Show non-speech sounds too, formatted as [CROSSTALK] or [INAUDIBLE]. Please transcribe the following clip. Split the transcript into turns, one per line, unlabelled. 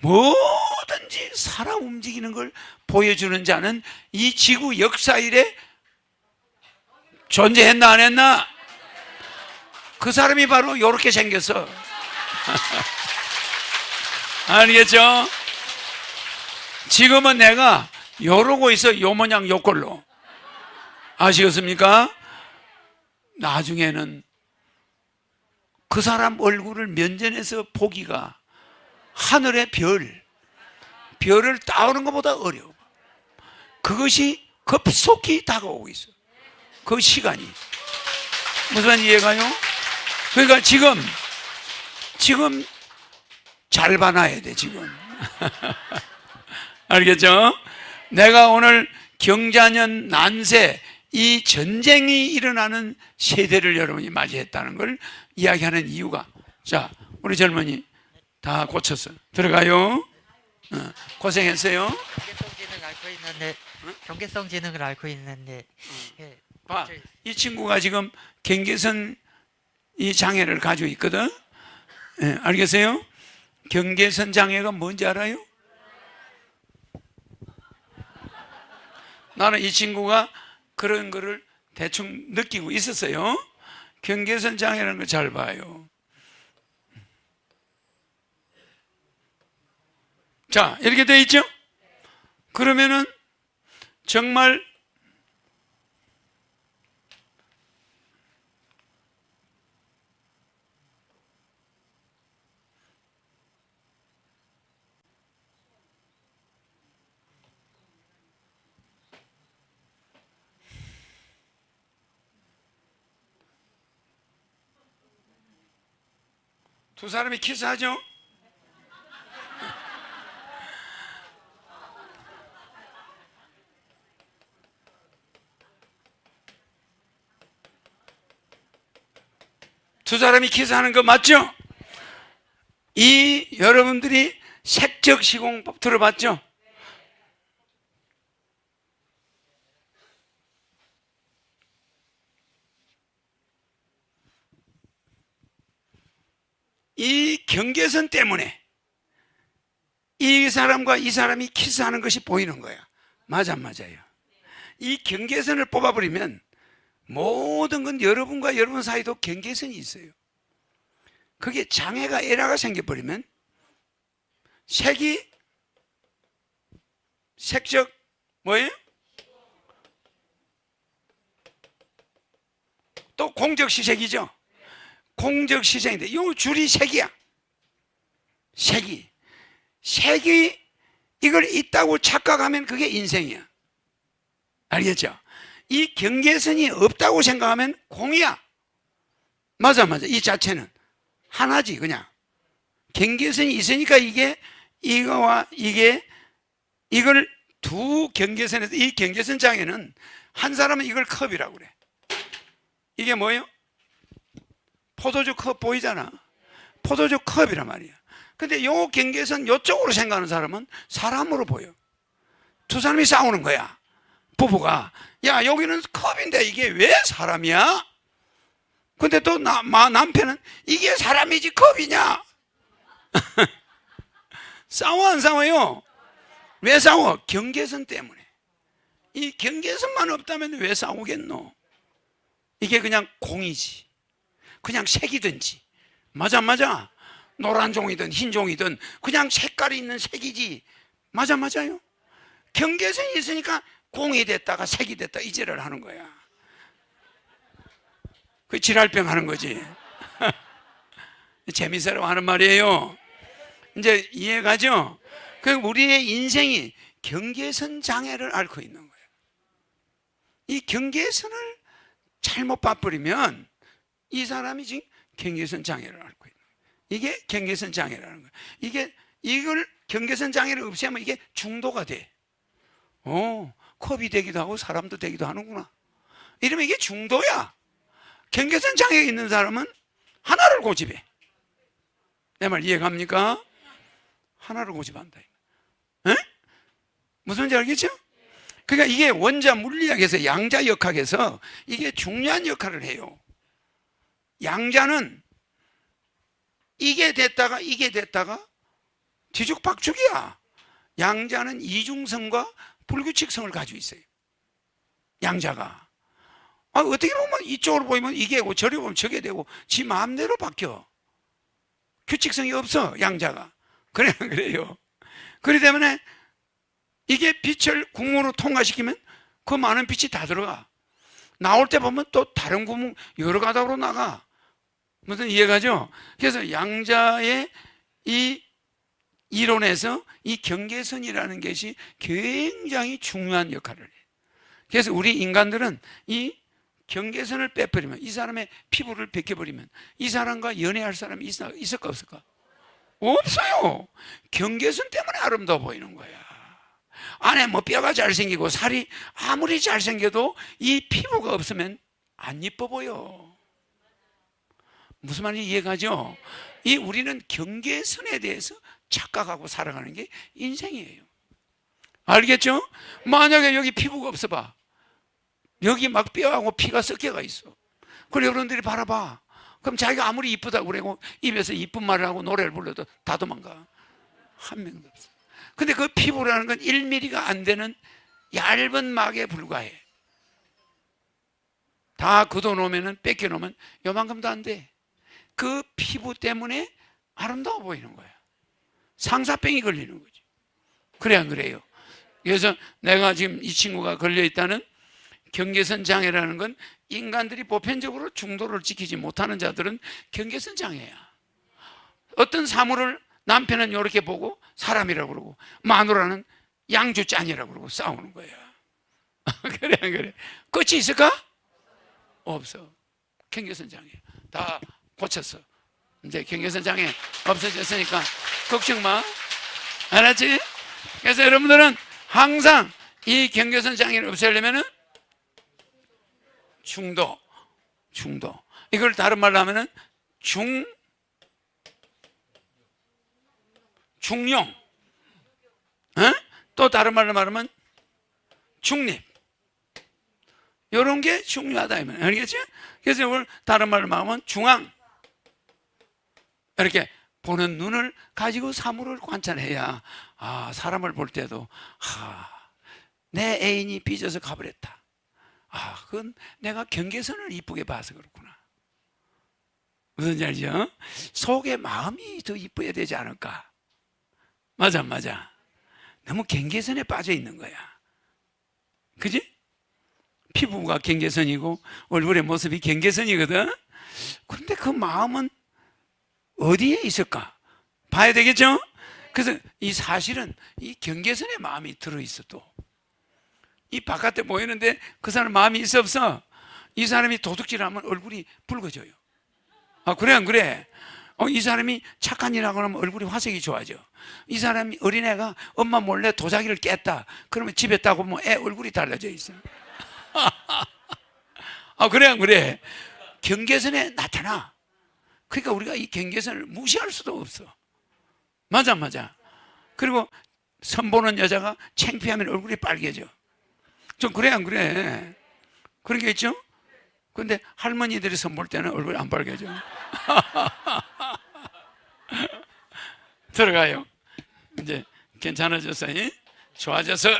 뭐든지 살아 움직이는 걸 보여주는 자는 이 지구 역사 일에 존재했나 안 했나? 그 사람이 바로 이렇게 생겼어. 알겠죠? 지금은 내가 요러고 있어 요 모양 요 꼴로 아시겠습니까? 나중에는 그 사람 얼굴을 면전에서 보기가 하늘의 별 별을 따오는 것보다 어려워 그것이 급속히 다가오고 있어 그 시간이 무슨 이해가요? 그러니까 지금 지금 잘 봐놔야 돼 지금 [LAUGHS] 알겠죠? 내가 오늘 경자년 난세 이 전쟁이 일어나는 세대를 여러분이 맞이했다는 걸 이야기하는 이유가 자 우리 젊은이 다 고쳤어 들어가요 어, 고생했어요
경계성 지능 앓고 있는데 경계성 지능을 앓고 있는데 예,
봐, 이 친구가 지금 경계선 이 장애를 가지고 있거든 예, 알겠어요? 경계선 장애가 뭔지 알아요? 나는 이 친구가 그런 거를 대충 느끼고 있었어요. 경계선 장애라는 거잘 봐요. 자, 이렇게 돼 있죠? 그러면은 정말 두 사람이 키스하죠? 두 사람이 키스하는 거 맞죠? 이 여러분들이 색적 시공법 들어봤죠? 이 경계선 때문에 이 사람과 이 사람이 키스하는 것이 보이는 거야. 맞아, 맞아요. 이 경계선을 뽑아버리면 모든 건 여러분과 여러분 사이도 경계선이 있어요. 그게 장애가 에러가 생겨버리면 색이 색적 뭐예요? 또 공적 시색이죠. 공적 시색인데 이 줄이 색이야. 색이 색이 이걸 있다고 착각하면 그게 인생이야. 알겠죠? 이 경계선이 없다고 생각하면 공이야. 맞아, 맞아. 이 자체는 하나지, 그냥. 경계선이 있으니까 이게, 이거와 이게, 이걸 두 경계선에서, 이 경계선 장애는 한 사람은 이걸 컵이라고 그래. 이게 뭐예요? 포도주 컵 보이잖아. 포도주 컵이란 말이야. 근데 요 경계선 요쪽으로 생각하는 사람은 사람으로 보여. 두 사람이 싸우는 거야. 부부가 야 여기는 컵인데 이게 왜 사람이야? 근데 또 나, 마, 남편은 이게 사람이지 컵이냐? [LAUGHS] 싸워 안 싸워요? 왜 싸워? 경계선 때문에 이 경계선만 없다면 왜 싸우겠노? 이게 그냥 공이지 그냥 색이든지 맞아 맞아 노란 종이든 흰 종이든 그냥 색깔이 있는 색이지 맞아 맞아요 경계선이 있으니까 공이 됐다가 색이 됐다 이제를 하는 거야. 그 지랄병 하는 거지. [LAUGHS] 재미스러워 하는 말이에요. 이제 이해가죠? 그 우리의 인생이 경계선 장애를 앓고 있는 거예요. 이 경계선을 잘못 봐버리면 이 사람이 지금 경계선 장애를 앓고 있는 거예요. 이게 경계선 장애라는 거예요. 이게 이걸 경계선 장애를 없애면 이게 중도가 돼. 어, 컵이 되기도 하고 사람도 되기도 하는구나. 이러면 이게 중도야. 경계선 장애가 있는 사람은 하나를 고집해. 내 말 이해갑니까? 하나를 고집한다. 에? 무슨 말인지 알겠죠? 그러니까 이게 원자 물리학에서 양자 역학에서 이게 중요한 역할을 해요. 양자는 이게 됐다가 이게 됐다가 뒤죽박죽이야. 양자는 이중성과 불규칙성을 가지고 있어요. 양자가. 아, 어떻게 보면 이쪽으로 보이면 이게 되고 저리 보면 저게 되고 지 마음대로 바뀌어. 규칙성이 없어, 양자가. [LAUGHS] 그래, 그래요. 그렇기 때문에 이게 빛을 구멍으로 통과시키면 그 많은 빛이 다 들어가. 나올 때 보면 또 다른 구멍 여러 가닥으로 나가. 무슨 이해가죠? 그래서 양자의 이 이론에서 이 경계선이라는 것이 굉장히 중요한 역할을 해요. 그래서 우리 인간들은 이 경계선을 빼버리면 이 사람의 피부를 벗겨버리면 이 사람과 연애할 사람이 있, 있을까 없을까? 없어요. 경계선 때문에 아름다워 보이는 거야. 안에 뭐 뼈가 잘생기고 살이 아무리 잘생겨도 이 피부가 없으면 안 이뻐 보여. 무슨 말인지 이해가죠? 이 우리는 경계선에 대해서 착각하고 살아가는 게 인생이에요. 알겠죠? 만약에 여기 피부가 없어 봐. 여기 막 뼈하고 피가 섞여가 있어. 그럼 여러분들이 바라봐. 그럼 자기가 아무리 이쁘다고 그러고 입에서 이쁜 말을 하고 노래를 불러도 다 도망가. 한 명도 없어. 근데 그 피부라는 건 1mm가 안 되는 얇은 막에 불과해. 다 걷어놓으면, 뺏겨놓으면 요만큼도 안 돼. 그 피부 때문에 아름다워 보이는 거야. 상사병이 걸리는 거지. 그래, 안 그래요? 그래서 내가 지금 이 친구가 걸려 있다는 경계선 장애라는 건 인간들이 보편적으로 중도를 지키지 못하는 자들은 경계선 장애야. 어떤 사물을 남편은 이렇게 보고 사람이라고 그러고 마누라는 양주 짠이라고 그러고 싸우는 거야. [LAUGHS] 그래 안 그래? 끝이 있을까? 없어. 경계선 장애 다 고쳤어. 이제 경계선 장애 없어졌으니까 걱정 마. 알았지? 그래서 여러분들은 항상 이 경계선 장애를 없애려면은 중도, 중도. 이걸 다른 말로 하면은 중, 중용. 어? 또 다른 말로 말하면 중립. 이런 게 중요하다. 알겠지? 그래서 이걸 다른 말로 말하면 중앙. 이렇게 보는 눈을 가지고 사물을 관찰해야 아, 사람을 볼 때도 하, 내 애인이 삐져서 가버렸다. 아, 그건 내가 경계선을 이쁘게 봐서 그렇구나. 무슨 말이죠? 속의 마음이 더 이뻐야 되지 않을까? 맞아, 맞아. 너무 경계선에 빠져 있는 거야. 그지? 피부가 경계선이고 얼굴의 모습이 경계선이거든. 그런데 그 마음은 어디에 있을까? 봐야 되겠죠? 그래서 이 사실은 이 경계선에 마음이 들어 있어 또. 이 바깥에 보이는데 그 사람 마음이 있어 없어? 이 사람이 도둑질하면 얼굴이 붉어져요. 아 그래 안 그래? 어, 이 사람이 착한 일하고 나면 얼굴이 화색이 좋아져. 이 사람이 어린애가 엄마 몰래 도자기를 깼다. 그러면 집에 따고 뭐 애 얼굴이 달라져 있어. [LAUGHS] 아 그래 안 그래? 경계선에 나타나. 그러니까 우리가 이 경계선을 무시할 수도 없어. 맞아 맞아. 그리고 선보는 여자가 창피하면 얼굴이 빨개져. 좀 그래 안 그래? 그런 게 있죠? 근데 할머니들이 선볼 때는 얼굴이 안 빨개져. [LAUGHS] 들어가요. 이제 괜찮아졌어요? 좋아져서